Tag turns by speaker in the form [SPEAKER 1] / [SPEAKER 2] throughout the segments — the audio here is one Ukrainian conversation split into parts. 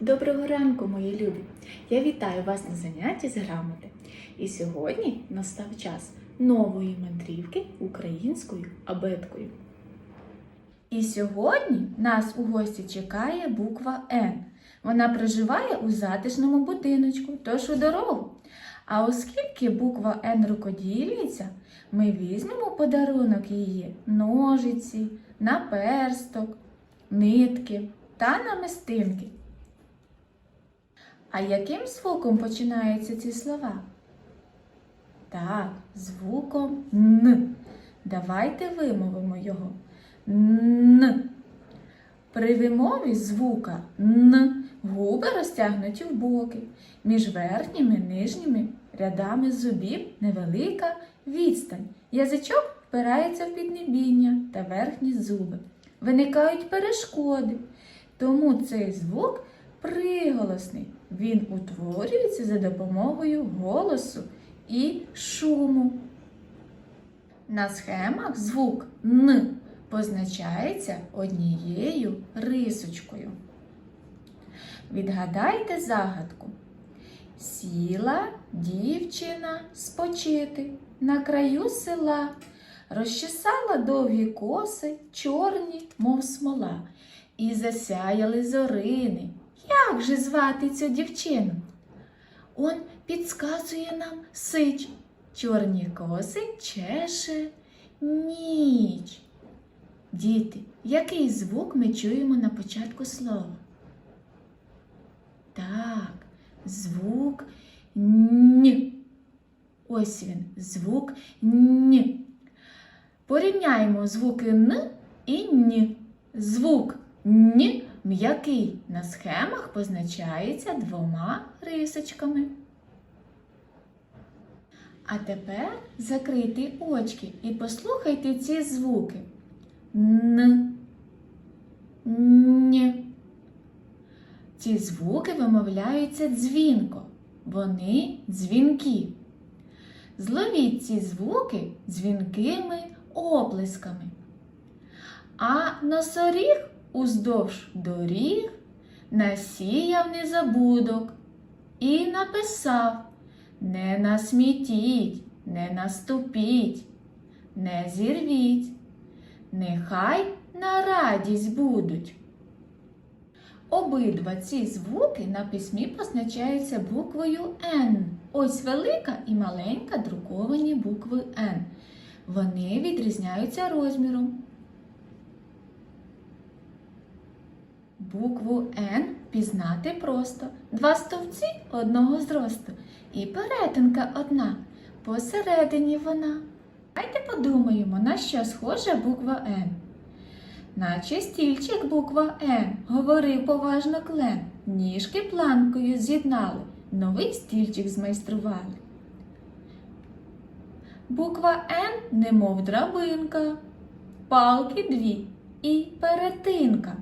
[SPEAKER 1] Доброго ранку, мої любі! Я вітаю вас на занятті з грамоти. І сьогодні настав час нової мандрівки українською абеткою. І сьогодні нас у гості чекає буква Н. Вона проживає у затишному будиночку, тож у дорогу. А оскільки буква Н рукодільниця, ми візьмемо подарунок її ножиці, наперсток, нитки та намистинки. А яким звуком починаються ці слова? Так, звуком Н. Давайте вимовимо його. Н. При вимові звука Н губи розтягнуті в боки. Між верхніми і нижніми рядами зубів невелика відстань. Язичок впирається в піднебіння та верхні зуби. Виникають перешкоди. Тому цей звук приголосний. Він утворюється за допомогою голосу і шуму. На схемах звук Н позначається однією рисочкою. Відгадайте загадку. Сіла дівчина спочити на краю села, розчесала довгі коси, чорні, мов смола, і засяяли зорини. Як же звати цю дівчину? Он підсказує нам сич. Чорні коси чеше ніч. Діти, який звук ми чуємо на початку слова? Так, звук н. Ось він, звук н. Порівняємо звуки н і н. Звук н м'який на схемах позначається двома рисочками. А тепер закрийте очки і послухайте ці звуки. Н. Н. Ці звуки вимовляються дзвінко. Вони дзвінкі. Зловіть ці звуки дзвінкими оплесками. А носоріг уздовж доріг насіяв незабудок і написав Не насмітіть, не наступіть, не зірвіть, нехай на радість будуть. Обидва ці звуки на письмі позначаються буквою Н. Ось велика і маленька друковані букви Н. Вони відрізняються розміром. Букву Н пізнати просто. Два стовпці одного зросту. І перетинка одна. Посередині вона. Давайте подумаємо, на що схожа буква Н. Наче стільчик буква Н, говорив поважно клен. Ніжки планкою з'єднали, новий стільчик змайстрували. Буква Н, немов драбинка, палки дві і перетинка.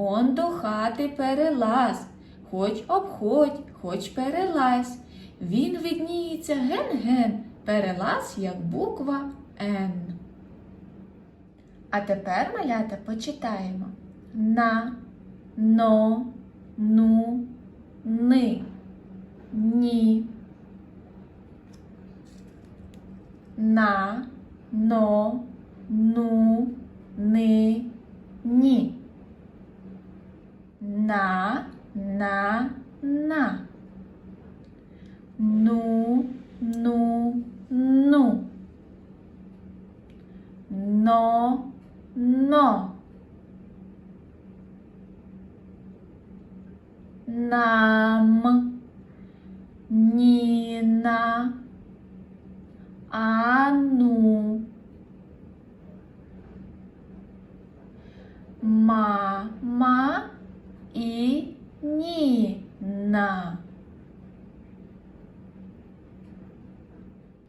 [SPEAKER 1] Он до хати перелаз, хоч обходь, хоч перелазь. Він видніється ген-ген, перелаз, як буква Н. А тепер, малята, почитаємо на, но, ну, ни, ні. На, но, ну, ни, ні. На, на, на. Ну, ну, ну. Но, но. Нам, Ніна, Ану, Мама і Ніна.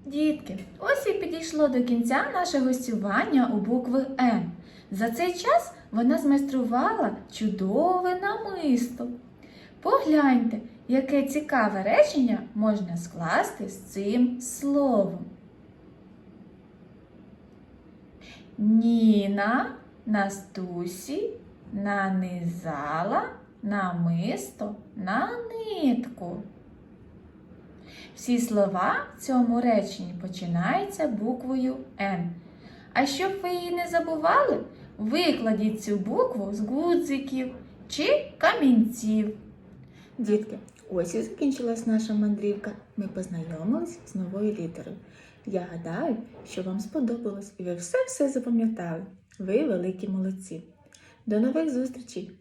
[SPEAKER 1] Дітки, ось і підійшло до кінця наше гостювання у букви М. За цей час вона змайструвала чудове намисто. Погляньте, яке цікаве речення можна скласти з цим словом. Ніна Настусі нанизала намисто на нитку. Всі слова в цьому реченні починаються буквою Н. А щоб ви її не забували, викладіть цю букву з гудзиків чи камінців. Дітки, ось і закінчилась наша мандрівка. Ми познайомились з новою літерою. Я гадаю, що вам сподобалось і ви все-все запам'ятали. Ви великі молодці. До нових зустрічей!